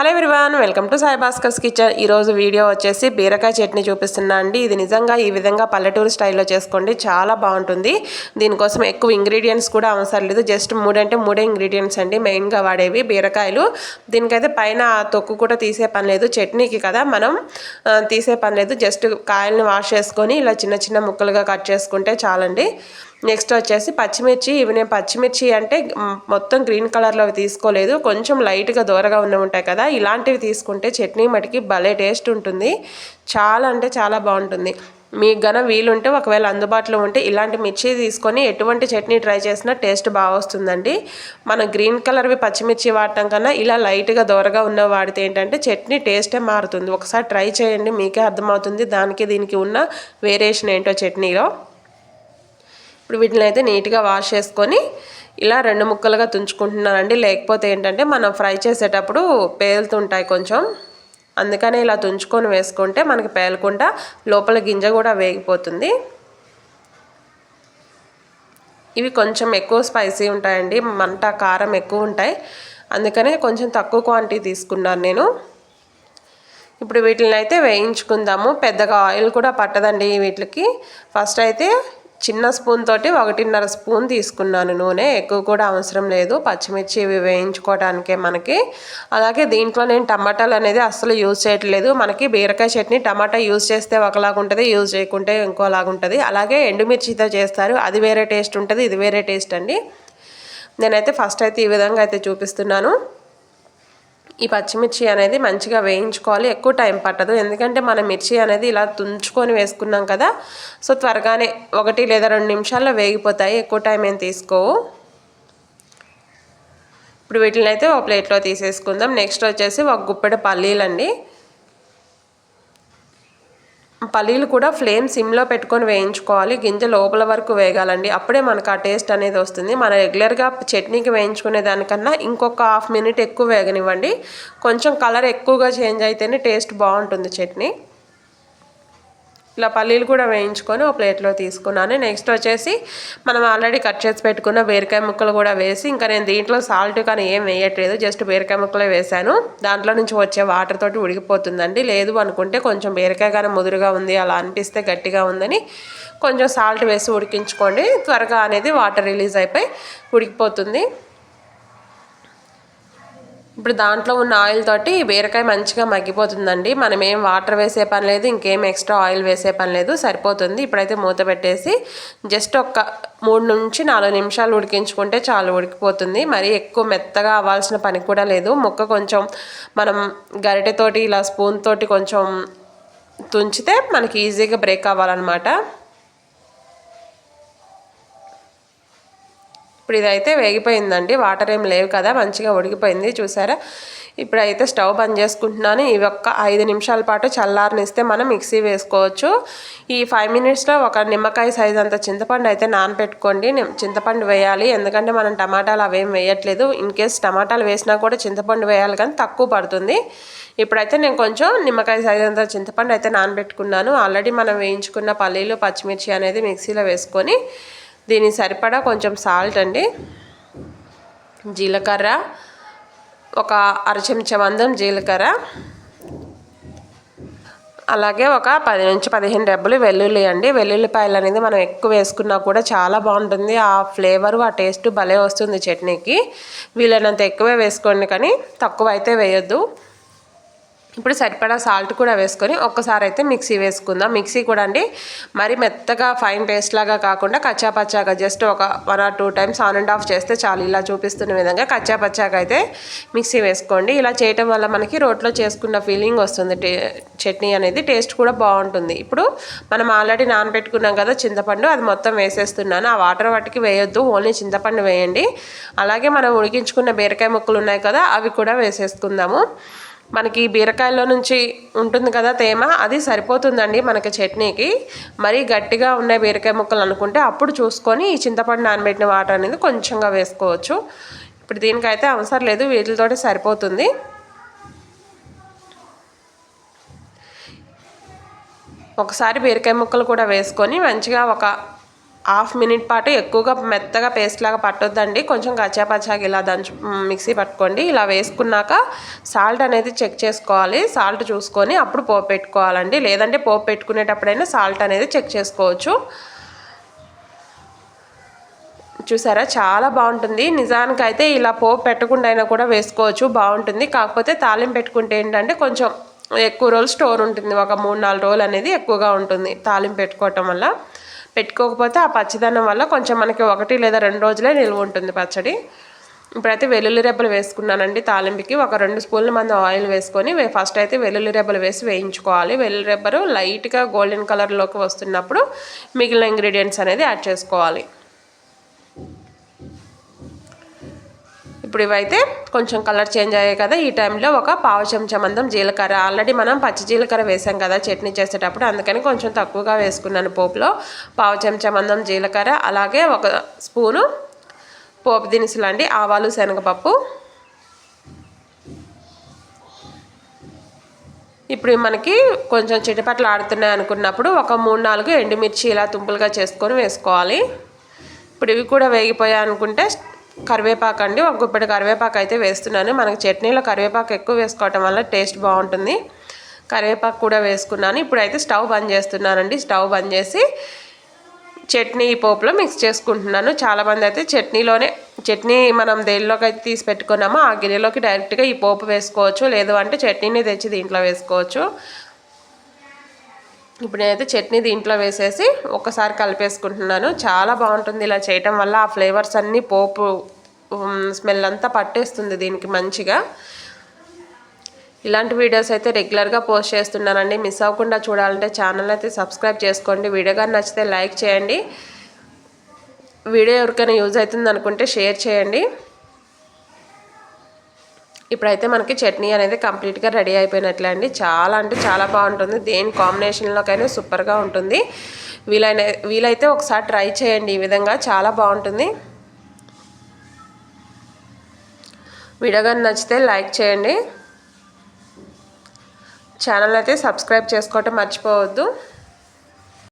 Hello everyone welcome to Sai Bhaskar's kitchen. ఈరోజు video వచ్చేసి బీరకాయ చట్నీ చూపిస్తున్నా అండి. ఇది నిజంగా ఈ విధంగా పల్లెటూరు స్టైల్లో చేసుకోండి. చాలా బాగుంటుంది. దీనికోసం ఎక్కువ ఇంగ్రీడియంట్స్ కూడా అవసరం లేదు. జస్ట్ మూడంటే మూడే ఇంగ్రీడియంట్స్ అండి. మెయిన్గా వాడేవి బీరకాయలు. దీనికైతే పైన తొక్కు కూడా తీసే పని లేదు. చట్నీకి కదా మనం తీసే పని లేదు. జస్ట్ కాయల్ని వాష్ చేసుకొని ఇలా చిన్న చిన్న ముక్కలుగా కట్ చేసుకుంటే చాలండి. నెక్స్ట్ వచ్చేసి పచ్చిమిర్చి. ఇవి నేను పచ్చిమిర్చి అంటే మొత్తం గ్రీన్ కలర్లో తీసుకోలేదు. కొంచెం లైట్గా దూరగా ఉన్న ఉంటాయి కదా. ఇలాంటివి తీసుకుంటే చట్నీ మటుకి భలే టేస్ట్ ఉంటుంది. చాలా అంటే చాలా బాగుంటుంది. మీకు గన వీలుంటే ఒకవేళ అందుబాటులో ఉంటే ఇలాంటి మిర్చి తీసుకొని ఎటువంటి చట్నీ ట్రై చేసినా టేస్ట్ బాగా వస్తుందండి. మన గ్రీన్ కలర్వి పచ్చిమిర్చి వాడటం కన్నా ఇలా లైట్గా దూరగా ఉన్న వాడితే ఏంటంటే చట్నీ టేస్టే మారుతుంది. ఒకసారి ట్రై చేయండి. మీకే అర్థమవుతుంది దానికి దీనికి ఉన్న వేరియేషన్ ఏంటో చట్నీలో. ఇప్పుడు వీటిని అయితే నీట్గా వాష్ చేసుకొని ఇలా రెండు ముక్కలుగా తుంచుకుంటున్నానండి. లేకపోతే ఏంటంటే మనం ఫ్రై చేసేటప్పుడు పేలుతుంటాయి కొంచెం. అందుకనే ఇలా తుంచుకొని వేసుకుంటే మనకి పేలకుండా లోపల గింజ కూడా వేగిపోతుంది. ఇవి కొంచెం ఎక్కువ స్పైసీ ఉంటాయండి. మంట కారం ఎక్కువ ఉంటాయి. అందుకనే కొంచెం తక్కువ క్వాంటిటీ తీసుకున్నాను నేను. ఇప్పుడు వీటిని అయితే వేయించుకుందాము. పెద్దగా ఆయిల్ కూడా పట్టదండి వీటికి. ఫస్ట్ అయితే చిన్న స్పూన్ తోటి ఒకటిన్నర స్పూన్ తీసుకున్నాను నూనె. ఎక్కువ కూడా అవసరం లేదు. పచ్చిమిర్చి ఇవి వేయించుకోవడానికే మనకి. అలాగే దీంట్లో నేను టమాటాలు అనేది అస్సలు యూజ్ చేయట్లేదు. మనకి బీరకాయ చట్నీ టమాటా యూజ్ చేస్తే ఒకలాగా ఉంటుంది యూజ్ చేయకుంటే ఇంకోలాగా ఉంటుంది. అలాగే ఎండుమిర్చితో చేస్తారు. అది వేరే టేస్ట్ ఉంటుంది ఇది వేరే టేస్ట్ అండి. నేనైతే ఫస్ట్ అయితే ఈ విధంగా అయితే చూపిస్తున్నాను. ఈ పచ్చిమిర్చి అనేది మంచిగా వేయించుకోవాలి. ఎక్కువ టైం పట్టదు. ఎందుకంటే మన మిర్చి అనేది ఇలా తుంచుకొని వేసుకున్నాం కదా సో త్వరగానే ఒకటి లేదా రెండు నిమిషాల్లో వేగిపోతాయి. ఎక్కువ టైం ఏం తీసుకోవు. ఇప్పుడు వీటిని అయితే ఒక ప్లేట్లో తీసేసుకుందాం. నెక్స్ట్ వచ్చేసి ఒక గుప్పెడు పల్లీలండి. పల్లీలు కూడా ఫ్లేమ్ సిమ్లో పెట్టుకొని వేయించుకోవాలి. గింజ లోపల వరకు వేగాలండి. అప్పుడే మనకు ఆ టేస్ట్ అనేది వస్తుంది. మన రెగ్యులర్గా చట్నీకి వేయించుకునే దానికన్నా ఇంకొక హాఫ్ మినిట్ ఎక్కువ వేగనివ్వండి. కొంచెం కలర్ ఎక్కువగా చేంజ్ అయితేనే టేస్ట్ బాగుంటుంది చట్నీ. ఇలా పల్లీలు కూడా వేయించుకొని ఒక ప్లేట్లో తీసుకున్నాను. నెక్స్ట్ వచ్చేసి మనం ఆల్రెడీ కట్ చేసి పెట్టుకున్న బీరకాయ ముక్కలు కూడా వేసి ఇంకా నేను దీంట్లో సాల్ట్ కానీ ఏం వేయట్లేదు. జస్ట్ బీరకాయ ముక్కలే వేసాను. దాంట్లో నుంచి వచ్చే వాటర్ తోటి ఉడికిపోతుందండి. లేదు అనుకుంటే కొంచెం బీరకాయ కానీ ముదురుగా ఉంది అలా అనిపిస్తే గట్టిగా ఉందని కొంచెం సాల్ట్ వేసి ఉడికించుకోండి. త్వరగా అనేది వాటర్ రిలీజ్ అయిపోయి ఉడికిపోతుంది. ఇప్పుడు దాంట్లో ఉన్న ఆయిల్ తోటి బీరకాయ మంచిగా మగ్గిపోతుందండి. మనం ఏం వాటర్ వేసే పని లేదు ఇంకేం ఎక్స్ట్రా ఆయిల్ వేసే పని లేదు సరిపోతుంది. ఇప్పుడైతే మూత పెట్టేసి జస్ట్ ఒక మూడు నుంచి నాలుగు నిమిషాలు ఉడికించుకుంటే చాలు ఉడికిపోతుంది. మరి ఎక్కువ మెత్తగా అవ్వాల్సిన పని కూడా లేదు. ముక్క కొంచెం మనం గరిటెతోటి ఇలా స్పూన్ తోటి కొంచెం తుంచితే మనకి ఈజీగా బ్రేక్ అవ్వాలన్నమాట. ఇప్పుడు ఇదైతే వేగిపోయిందండి. వాటర్ ఏం లేవు కదా మంచిగా ఉడికిపోయింది. చూసారా? ఇప్పుడైతే స్టవ్ బంద్ చేసుకుంటున్నాను. ఇవి ఒక్క ఐదు నిమిషాల పాటు చల్లారనిస్తే మనం మిక్సీ వేసుకోవచ్చు. ఈ ఫైవ్ మినిట్స్లో ఒక నిమ్మకాయ సైజ్ అంత చింతపండు అయితే నానబెట్టుకోండి చింతపండు వేయాలి. ఎందుకంటే మనం టమాటాలు అవేం వేయట్లేదు. ఇన్ కేస్ టమాటాలు వేసినా కూడా చింతపండు వేయాలి కానీ తక్కువ పడుతుంది. ఇప్పుడైతే నేను కొంచెం నిమ్మకాయ సైజ్ అంత చింతపండు అయితే నానబెట్టుకున్నాను. ఆల్రెడీ మనం వేయించుకున్న పల్లీలు పచ్చిమిర్చి అనేది మిక్సీలో వేసుకొని దీనికి సరిపడా కొంచెం సాల్ట్ అండి. జీలకర్ర ఒక అర చెంచా మందం జీలకర్ర అలాగే ఒక పది నుంచి పదిహేను డబ్బులు వెల్లుల్లి అండి. వెల్లుల్లిపాయలు అనేది మనం ఎక్కువ వేసుకున్నా కూడా చాలా బాగుంటుంది. ఆ ఫ్లేవరు ఆ టేస్ట్ భలే వస్తుంది చట్నీకి. వీలైనంత ఎక్కువే వేసుకోండి కానీ తక్కువ అయితే వేయొద్దు. ఇప్పుడు సరిపడా సాల్ట్ కూడా వేసుకొని ఒక్కసారి అయితే మిక్సీ వేసుకుందాం. మిక్సీ కూడా అండి మరి మెత్తగా ఫైన్ పేస్ట్ లాగా కాకుండా కచ్చాపచ్చాగా జస్ట్ ఒక one or two times on and off చేస్తే చాలు. ఇలా చూపిస్తున్న విధంగా కచ్చాపచ్చాగా అయితే మిక్సీ వేసుకోండి. ఇలా చేయటం వల్ల మనకి రోట్లో చేసుకున్న ఫీలింగ్ వస్తుంది. చట్నీ అనేది టేస్ట్ కూడా బాగుంటుంది. ఇప్పుడు మనం ఆల్రెడీ నానబెట్టుకున్నాం కదా చింతపండు అది మొత్తం వేసేస్తున్నాను. ఆ వాటర్ వాటికి వేయొద్దు. ఓన్లీ చింతపండు వేయండి. అలాగే మనం ఉడికించుకున్న బీరకాయ ముక్కలు ఉన్నాయి కదా అవి కూడా వేసేసుకుందాము. మనకి బీరకాయలో నుంచి ఉంటుంది కదా తేమ అది సరిపోతుందండి మనకి చట్నీకి. మరీ గట్టిగా ఉన్న బీరకాయ ముక్కలు అనుకుంటే అప్పుడు చూసుకొని ఈ చింతపండు నానబెట్టిన వాటర్ అనేది కొంచెంగా వేసుకోవచ్చు. ఇప్పుడు దీనికైతే అవసరం లేదు వీటితోటి సరిపోతుంది. ఒకసారి బీరకాయ ముక్కలు కూడా వేసుకొని మంచిగా ఒక హాఫ్ మినిట్ పాటు ఎక్కువగా మెత్తగా పేస్ట్ లాగా పట్టొద్దండి. కొంచెం కచ్చాపచ్చాగా ఇలా దంచు మిక్సీ పట్టుకోండి. ఇలా వేసుకున్నాక సాల్ట్ అనేది చెక్ చేసుకోవాలి. సాల్ట్ చూసుకొని అప్పుడు పోపు పెట్టుకోవాలండి. లేదంటే పోపు పెట్టుకునేటప్పుడైనా సాల్ట్ అనేది చెక్ చేసుకోవచ్చు. చూసారా? చాలా బాగుంటుంది. నిజానికి అయితే ఇలా పోపు పెట్టకుండా అయినా కూడా వేసుకోవచ్చు. బాగుంటుంది. కాకపోతే తాలింపు పెట్టుకుంటే ఏంటంటే కొంచెం ఎక్కువ రోజులు స్టోర్ ఉంటుంది. ఒక మూడు నాలుగు రోజులు అనేది ఎక్కువగా ఉంటుంది తాలింపు పెట్టుకోవటం వల్ల. పెట్టుకోకపోతే ఆ పచ్చిదనం వల్ల కొంచెం మనకి ఒకటి లేదా రెండు రోజులే నిల్వ ఉంటుంది పచ్చడి. ఇప్పుడైతే వెల్లుల్లి రెబ్బలు వేసుకున్నానండి తాలింపుకి. ఒక రెండు స్పూన్ల మంది ఆయిల్ వేసుకొని ఫస్ట్ అయితే వెల్లుల్లి రెబ్బలు వేసి వేయించుకోవాలి. వెల్లుల్లి రెబ్బలు లైట్గా గోల్డెన్ కలర్లోకి వస్తున్నప్పుడు మిగిలిన ఇంగ్రీడియంట్స్ అనేది యాడ్ చేసుకోవాలి. ఇప్పుడు ఇవైతే కొంచెం కలర్ చేంజ్ అయ్యాయి కదా ఈ టైంలో ఒక పావు చెంచా మందం జీలకర్ర. ఆల్రెడీ మనం పచ్చి జీలకర్ర వేసాం కదా చట్నీ చేసేటప్పుడు అందుకని కొంచెం తక్కువగా వేసుకున్నాను పోపులో. పావు చెంచా మందం జీలకర్ర అలాగే ఒక స్పూను పోపు దినుసులు అండి ఆవాలు శనగపప్పు. ఇప్పుడు మనకి కొంచెం చిటపట్లు ఆడుతున్నాయి అనుకున్నప్పుడు ఒక మూడు నాలుగు ఎండుమిర్చి ఇలా తుంపులుగా చేసుకొని వేసుకోవాలి. ఇప్పుడు ఇవి కూడా వేగిపోయాయి అనుకుంటే కరివేపాకు అండి. ఒక గుప్పెడు కరివేపాకు అయితే వేస్తున్నాను. మనకి చట్నీలో కరివేపాకు ఎక్కువ వేసుకోవటం వల్ల టేస్ట్ బాగుంటుంది. కరివేపాకు కూడా వేసుకున్నాను. ఇప్పుడైతే స్టవ్ బంద్ చేస్తున్నానండి. స్టవ్ బంద్ చేసి చట్నీ పోపులో మిక్స్ చేసుకుంటున్నాను. చాలామంది అయితే చట్నీలోనే చట్నీ మనం దేనిలోకి అయితే తీసి పెట్టుకున్నామో ఆ గిన్నెలోకి డైరెక్ట్గా ఈ పోపు వేసుకోవచ్చు. లేదు అంటే చట్నీని తెచ్చి దీంట్లో వేసుకోవచ్చు. ఇప్పుడు నేనైతే చట్నీ దీంట్లో వేసేసి ఒకసారి కలిపేసుకుంటున్నాను. చాలా బాగుంటుంది ఇలా చేయటం వల్ల ఆ ఫ్లేవర్స్ అన్నీ పోపు స్మెల్ అంతా పట్టేస్తుంది దీనికి మంచిగా. ఇలాంటి వీడియోస్ అయితే రెగ్యులర్గా పోస్ట్ చేస్తున్నానండి. మిస్ అవ్వకుండా చూడాలంటే ఛానల్ అయితే సబ్స్క్రైబ్ చేసుకోండి. వీడియో కానీ నచ్చితే లైక్ చేయండి. వీడియో ఎవరికైనా యూజ్ అవుతుంది అనుకుంటే షేర్ చేయండి. ఇప్పుడైతే మనకి చట్నీ అనేది కంప్లీట్గా రెడీ అయిపోయినట్లే అండి. చాలా అంటే చాలా బాగుంటుంది. దేని కాంబినేషన్లోకైనా సూపర్గా ఉంటుంది. వీలైన వీలైతే ఒకసారి ట్రై చేయండి. ఈ విధంగా చాలా బాగుంటుంది. వీడియో కానీ నచ్చితే లైక్ చేయండి. ఛానల్ అయితే సబ్స్క్రైబ్ చేసుకోవటం మర్చిపోవద్దు.